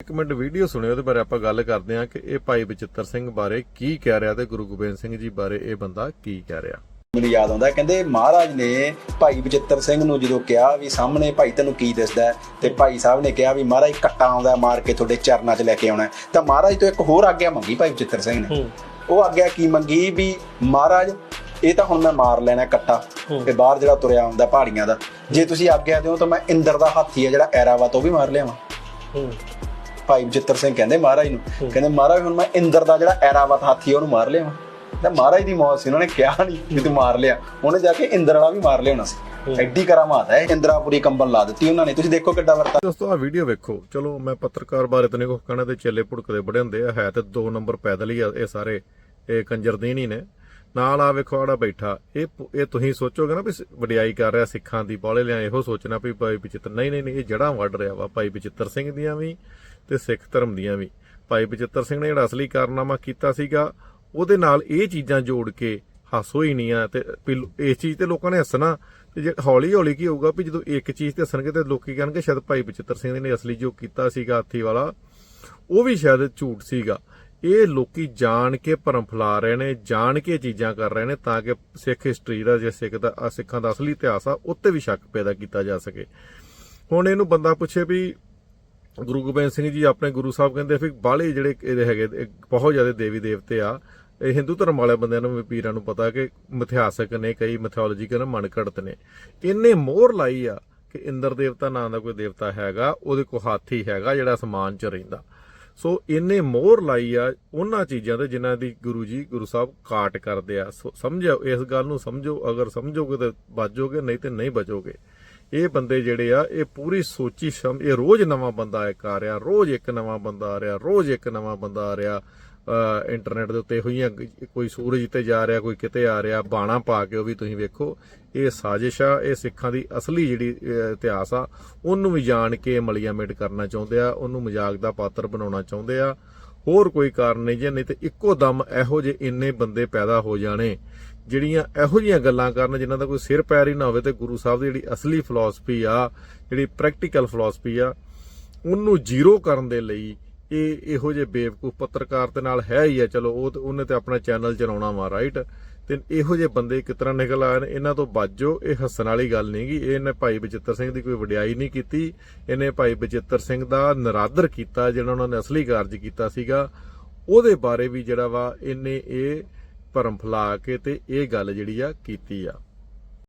ਇੱਕ minute video ਸੁਣਿਓ ਉਹਦੇ ਬਾਰੇ ਆਪਾਂ ਗੱਲ ਕਰਦੇ ਹਾਂ ਕਿ ਇਹ ਭਾਈ ਬਚਿੱਤਰ ਸਿੰਘ ਬਾਰੇ ਕੀ ਕਹਿ ਰਿਹਾ ਤੇ ਗੁਰੂ ਗੋਬਿੰਦ ਸਿੰਘ ਜੀ ਬਾਰੇ ਇਹ ਬੰਦਾ ਕੀ ਕਹਿ ਰਿਹਾ। ਮੈਨੂੰ ਯਾਦ ਆਉਂਦਾ ਕਹਿੰਦੇ ਮਹਾਰਾਜ ਨੇ ਭਾਈ ਬਚਿੱਤਰ ਸਿੰਘ ਨੂੰ ਜਦੋਂ ਕਿਹਾ ਵੀ ਸਾਹਮਣੇ ਭਾਈ ਤੈਨੂੰ ਕੀ ਦਿਸਦਾ? ਤੇ ਭਾਈ ਸਾਹਿਬ ਨੇ ਕਿਹਾ ਵੀ ਮਹਾਰਾਜ ਕੱਟਾ ਆਉਂਦਾ ਮਾਰ ਕੇ ਤੁਹਾਡੇ ਚਰਨਾਂ 'ਚ ਲੈ ਕੇ ਆਉਣਾ। ਤਾਂ ਮਹਾਰਾਜ ਤੋਂ ਇੱਕ ਹੋਰ ਆਗਿਆ ਮੰਗੀ ਭਾਈ ਬਚਿੱਤਰ ਸਿੰਘ ਨੇ। ਉਹ ਆਗਿਆ ਕੀ ਮੰਗੀ ਵੀ ਮਹਾਰਾਜ ਇਹ ਤਾਂ ਹੁਣ ਮੈਂ ਮਾਰ ਲੈਣਾ ਕੱਟਾ ਤੇ ਬਾਹਰ ਜਿਹੜਾ ਤੁਰਿਆ ਆਉਂਦਾ ਪਹਾੜੀਆਂ ਦਾ। ਜੇ ਤੁਸੀਂ ਆਗਿਆ ਦਿਓ ਤਾਂ ਮੈਂ ਇੰਦਰ ਦਾ ਹਾਥੀ ਹੈ ਜਿਹੜਾ ਐਰਾਵਤ ਉਹ ਵੀ ਮਾਰ ਲਿਆਵਾਂ। ਭਾਈ ਬਚਿੱਤਰ ਸਿੰਘ ਕਹਿੰਦੇ ਮਹਾਰਾਜ ਨੂੰ। ਕਹਿੰਦੇ ਮਹਾਰਾਜ ਹੁਣ ਮੈਂ ਇੰਦਰ ਦਾ ਜਿਹੜਾ ਐਰਾਵਤ ਹਾਥੀ ਉਹਨੂੰ ਮਾਰ ਲਿਆਵਾਂ। ਤਾਂ ਮਹਾਰਾਜ ਦੀ ਮੌਤ ਸੀ ਉਹਨਾਂ ਨੇ ਕਿਹਾ ਨਹੀਂ ਵੀ ਤੂੰ ਮਾਰ ਲਿਆ। ਉਹਨੇ ਜਾ ਕੇ ਇੰਦਰ ਵਾਲਾ ਵੀ ਮਾਰ ਲਿਆਉਣਾ ਸੀ। ਐਡੀ ਕਰਾਮਾਤ ਹੈ ਇੰਦਰਾਪੁਰੀ ਕੰਬਲ ਲਾ ਦਿੱਤੀ ਉਹਨਾਂ ਨੇ। ਤੁਸੀਂ ਦੇਖੋ ਕਿੱਡਾ ਵਰਤਾ। ਦੋਸਤੋ ਆ ਵੀਡੀਓ ਵੇਖੋ। ਚਲੋ ਮੈਂ ਪੱਤਰਕਾਰ ਬਾਰੇ ਤਾਂ ਨਹੀਂ ਕੁਝ ਕਹਿਣਾ ਤੇ ਚੇਲੇ ਭੁੜਕਦੇ ਬੜੇ ਹੁੰਦੇ ਆ। ਹੈ ਤੇ ਦੋ ਨੰਬਰ ਪੈਦਲ ਹੀ ਆ ਇਹ ਸਾਰੇ। ਇਹ ਕੰਜਰਦੀਨ ਹੀ ਨੇ। ਨਾਲ ਆ ਵੇਖੋ ਆੜਾ ਬੈਠਾ। ਇਹ ਇਹ ਤੁਸੀਂ ਸੋਚੋਗੇ ਨਾ ਵੀ ਵਡਿਆਈ ਕਰ ਰਿਹਾ, ਸਿੱਖਾਂ ਦੀ ਬੋਲੇ ਲਿਆ ਇਹੋ ਸੋਚਣਾ ਵੀ ਭਾਈ ਬਚਿੱਤਰ ਨਹੀਂ ਨਹੀਂ ਇਹ ਜੜਾਂ ਵੱਢ ਰਿਹਾ ਵਾ, ਭਾਈ ਬਚਿੱਤਰ ਸਿੰਘ ਦੀਆਂ ਵੀ ਤੇ ਸਿੱਖ ਧਰਮ ਦੀਆਂ ਵੀ। ਭਾਈ ਬਚਿੱਤਰ ਸਿੰਘ ਨੇ ਜਿਹੜਾ ਅਸਲੀ ਕਾਰਨਾਮਾ ਕੀਤਾ ਸੀਗਾ, ਉਹਦੇ ਨਾਲ ਇਹ ਚੀਜ਼ਾਂ ਜੋੜ ਕੇ ਹੱਸੋ ਹੀ ਨਹੀਂ ਆ ਤੇ ਵੀ ਇਸ ਚੀਜ਼ ਤੇ ਲੋਕਾਂ ਨੇ ਹੱਸਣਾ। ਤੇ ਜੇ ਹੌਲੀ ਹੌਲੀ ਕੀ ਹੋਊਗਾ ਵੀ ਜਦੋਂ ਇੱਕ ਚੀਜ਼ ਤੇ ਹੱਸਣਗੇ ਤੇ ਲੋਕੀ ਕਹਿਣਗੇ, ਸ਼ਾਇਦ ਭਾਈ ਬਚਿੱਤਰ ਸਿੰਘ ਨੇ ਅਸਲੀ ਜੋ ਕੀਤਾ ਸੀਗਾ ਹਾਥੀ ਵਾਲਾ, ਉਹ ਵੀ ਸ਼ਾਇਦ ਝੂਠ ਸੀਗਾ। ਇਹ ਲੋਕੀ ਜਾਣ ਕੇ ਭਰਮ ਫੈਲਾ ਰਹੇ ਨੇ, ਜਾਣ ਕੇ ਚੀਜ਼ਾਂ ਕਰ ਰਹੇ ਨੇ ਤਾਂ ਕਿ ਸਿੱਖ ਹਿਸਟਰੀ ਦਾ ਜੇ ਸਿੱਖ ਦਾ ਸਿੱਖਾਂ ਦਾ ਅਸਲੀ ਇਤਿਹਾਸ ਆ, ਉੱਤੇ ਵੀ ਸ਼ੱਕ ਪੈਦਾ ਕੀਤਾ ਜਾ ਸਕੇ। ਹੁਣ ਇਹਨੂੰ ਬੰਦਾ ਪੁੱਛੇ ਵੀ ਗੁਰੂ ਗੋਬਿੰਦ ਸਿੰਘ ਜੀ ਆਪਣੇ ਗੁਰੂ ਸਾਹਿਬ ਕਹਿੰਦੇ ਵੀ ਬਾਹਲੇ ਜਿਹੜੇ ਇਹਦੇ ਹੈਗੇ ਬਹੁਤ ਜ਼ਿਆਦਾ ਦੇਵੀ ਦੇਵਤੇ ਆ। ਇਹ ਹਿੰਦੂ ਧਰਮ ਵਾਲੇ ਬੰਦਿਆਂ ਨੂੰ ਵੀ ਪੀਰਾਂ ਨੂੰ ਪਤਾ ਕਿ ਮਿਥਿਹਾਸਕ ਨੇ, ਕਈ ਮਿਥੋਲੋਜੀਕਲ ਮਨਘੜਤ ਨੇ। ਇਹਨੇ ਮੋਹਰ ਲਾਈ ਆ ਕਿ ਇੰਦਰ ਦੇਵਤਾ ਨਾਂ ਦਾ ਕੋਈ ਦੇਵਤਾ ਹੈਗਾ, ਉਹਦੇ ਕੋ ਹਾਥੀ ਹੈਗਾ ਜਿਹੜਾ ਅਸਮਾਨ 'ਚ ਰਹਿੰਦਾ। ਸੋ ਇਹਨੇ ਮੋਹਰ ਲਾਈ ਆ ਉਹਨਾਂ ਚੀਜ਼ਾਂ ਤੇ ਜਿਨ੍ਹਾਂ ਦੀ ਗੁਰੂ ਜੀ, ਗੁਰੂ ਸਾਹਿਬ ਕਾਟ ਕਰਦੇ ਆ। ਸੋ ਸਮਝੋ ਇਸ ਗੱਲ ਨੂੰ ਸਮਝੋ, ਅਗਰ ਸਮਝੋਗੇ ਤਾਂ ਬਚੋਗੇ ਨਹੀਂ ਤੇ ਨਹੀਂ ਬਚੋਗੇ ਇਹ ਬੰਦੇ ਜਿਹੜੇ ਆ, ਇਹ ਪੂਰੀ ਸੋਚੀ ਸਮ ਇਹ ਰੋਜ਼ ਨਵਾਂ ਬੰਦਾ ਇੱਕ ਆ ਰਿਹਾ, ਰੋਜ਼ ਇੱਕ ਨਵਾਂ ਬੰਦਾ ਆ ਰਿਹਾ, ਰੋਜ਼ ਇੱਕ ਨਵਾਂ ਬੰਦਾ ਆ ਰਿਹਾ। ਇੰਟਰਨੈਟ ਦੇ ਉੱਤੇ ਹੋਈਆਂ ਗ- ਕੋਈ ਸੂਰਜ ਤੇ ਜਾ ਰਿਹਾ, ਕੋਈ ਕਿਤੇ ਆ ਰਿਹਾ, ਬਾਣਾ ਪਾ ਕੇ ਉਹ ਵੀ ਤੁਸੀਂ ਵੇਖੋ। ਇਹ ਸਾਜ਼ਿਸ਼ ਆ, ਇਹ ਸਿੱਖਾਂ ਦੀ ਅਸਲੀ ਜਿਹੜੀ ਇਤਿਹਾਸ ਆ, ਉਹਨੂੰ ਵੀ ਜਾਣ ਕੇ ਮਲੀਆਮੇਟ ਕਰਨਾ ਚਾਹੁੰਦੇ ਆ, ਉਹਨੂੰ ਮਜ਼ਾਕ ਦਾ ਪਾਤਰ ਬਣਾਉਣਾ ਚਾਹੁੰਦੇ ਆ। ਹੋਰ ਕੋਈ ਕਾਰਨ ਨਹੀਂ ਜੇ, ਨਹੀਂ ਤੇ ਇੱਕੋ ਦਮ ਇਹੋ ਜਿਹੇ ਇੰਨੇ ਬੰਦੇ ਪੈਦਾ ਹੋ ਜਾਣੇ, ਜਿਹੜੀਆਂ ਇਹੋ ਜਿਹੀਆਂ ਗੱਲਾਂ ਕਰਨ, ਜਿਨ੍ਹਾਂ ਦਾ ਕੋਈ ਸਿਰ ਪੈਰ ਹੀ ਨਾ ਹੋਵੇ ਤੇ ਗੁਰੂ ਸਾਹਿਬ ਦੀ ਜਿਹੜੀ ਅਸਲੀ ਫਿਲਾਸਫੀ ਆ, ਜਿਹੜੀ ਪ੍ਰੈਕਟੀਕਲ ਫਿਲਾਸਫੀ ਆ, ਉਹਨੂੰ ਜ਼ੀਰੋ ਕਰਨ ਦੇ ਲਈ ਇਹ ਇਹੋ ਜਿਹੇ ਬੇਵਕੂਫ ਪੱਤਰਕਾਰ ਦੇ ਨਾਲ ਹੈ ਹੀ ਆ, ਚਲੋ ਉਹ ਤੇ, ਉਹਨੇ ਤੇ ਆਪਣਾ ਚੈਨਲ ਚਲਾਉਣਾ ਵਾ ਰਾਈਟ ਤੇ ਇਹੋ ਜਿਹੇ ਬੰਦੇ ਕਿਤਨਾ ਨਿਕਲ ਆਏ ਨੇ, ਇਹਨਾਂ ਤੋਂ ਬਾਜੋ ਇਹ ਹੱਸਣ ਵਾਲੀ ਗੱਲ ਨਹੀਂ ਨਹੀਂਗੀ ਇਹਨੇ ਭਾਈ ਬਚਿੱਤਰ ਸਿੰਘ ਦੀ ਕੋਈ ਵਡਿਆਈ ਨਹੀਂ ਕੀਤੀ। ਇਹਨੇ ਭਾਈ ਬਚਿੱਤਰ ਸਿੰਘ ਦਾ ਨਰਾਦਰ ਕੀਤਾ, ਜਿਹੜਾ ਉਹਨਾਂ ਨੇ ਅਸਲੀ ਕਾਰਜ ਕੀਤਾ ਸੀਗਾ। ਉਹਦੇ ਬਾਰੇ ਵੀ ਜਿਹੜਾ ਵਾ, ਇਹਨੇ ਇਹ ਭਰਮ ਫੈਲਾ ਕੇ ਤੇ ਇਹ ਗੱਲ ਜਿਹੜੀ ਆ ਕੀਤੀ ਆ।